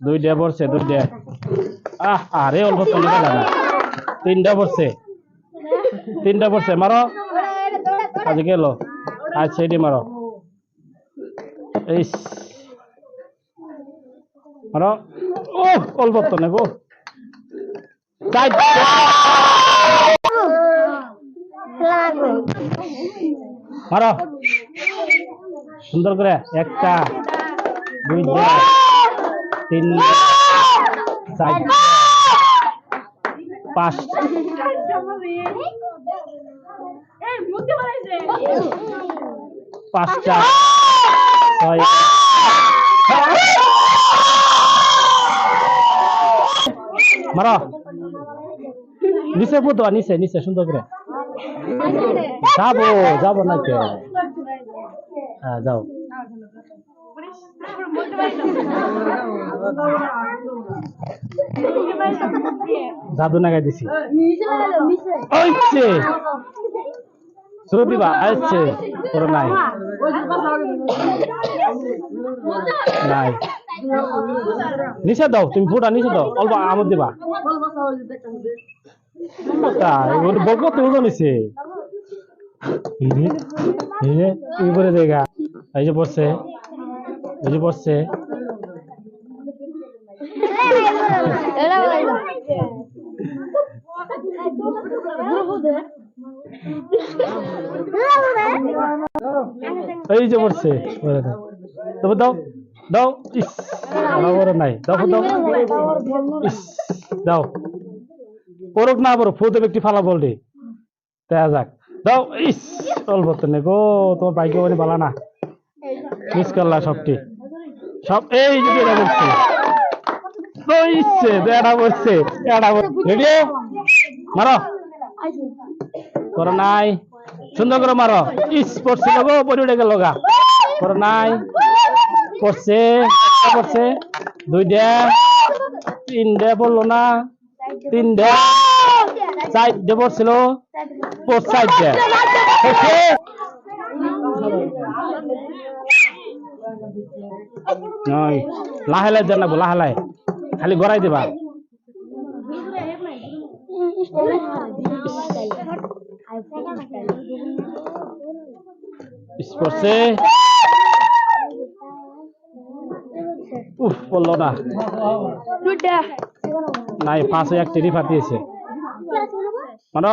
দুইটা পড়ছে, দুইটা। আহ, আরে, অল্প তিনটা পড়ছে। তিনটা পড়ছে, মারো। আজ গেল আজ সেইটি মারো। এই মারো। ও অল্প তো নেব। মারো। সুন্দর করে। একটা, দুইটা। তিনটা চারটা পাঁচ। পাঁচটা ছয়। মারো। নিচে পুতো নিচে নিচে, সুন্দর করে। যাব যাব না কে? হ্যাঁ যাও। জাদু নাগাই দিছি ওইছে শুরু দিবা আসছে তোর নাই নাই নিচে দাও তুমি ফুটা নিচে দাও অল্প আমদ দিবা তাই ওর বকো তো ওজন নিছে দেখা এই যে পড়ছে এই যে পড়ছে এই যে পড়ছে তবে দাও। দাও ইস বড় নাই। দাও দাও ইস, দাও। পড়ুক না পড়ুক দেবে একটি ফালা বল রে দেখা যাক। দাও, ইস, অল্প তো গো, তোমার বাইকে বাড়ি বালা না। মিস করলা সবটি। সব, এই যে এটা বলছে তো ইচ্ছে এটা বলছে এটা রেডি মারো। করো নাই সুন্দর করে মারো। ইস পড়ছিল গো পড়ে উঠে গেল গা। করো নাই পড়ছে পড়ছে দুইটা তিনটা পড়ল না। তিনটা চারটে পড়ছিল পড় চারটে হয়েছে? নয়। লাহে লাহে জানাব লাহে লাহে। খালি গড়াই দিবা। পড়ছে উফ বলল না। নাই পাঁচে একটি রিফা দিয়েছে। মানে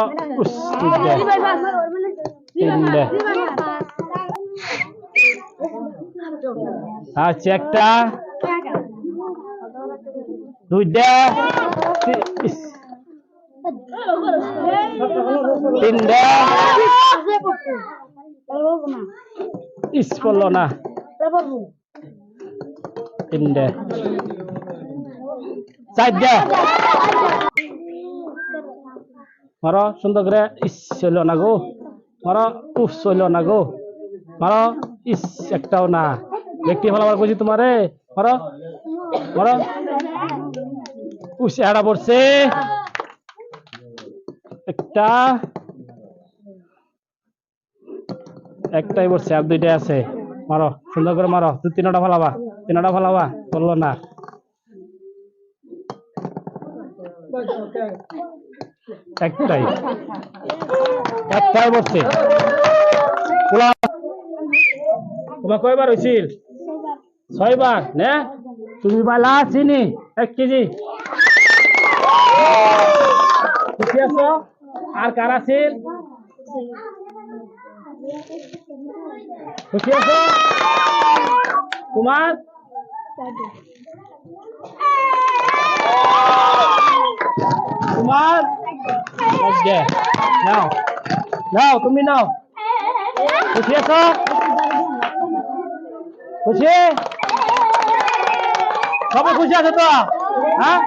আচ্ছা একটা দুইটা। তিনটা। মারো, সুন্দর করে ইস চলো না গো। মারো, উফ চলো না গো। মারো, ইস একটাও না। ব্যক্তি ভালো বলছি তোমারে। মারো মারো। উস এড়া পড়ছে। একটা একটাই পড়ছে আর দুইটাই আছে। মারো, সুন্দর করে মারো। দু তিনটা ফালাবা তিনটা ফালাবা, বলল না। একটাই। একটাই পোলা, তোমার কয়বার হয়েছিল ছয়বার, নে। তুমি বালা চিনি, এক কেজি। ঠিক আছো? আর কার আছিল খুশি আছো? তোমার? তোমার? নাও। নাও, তুমি নাও। খুশি আছো? খুশি? সবাই খুশি আছে তো? হ্যাঁ?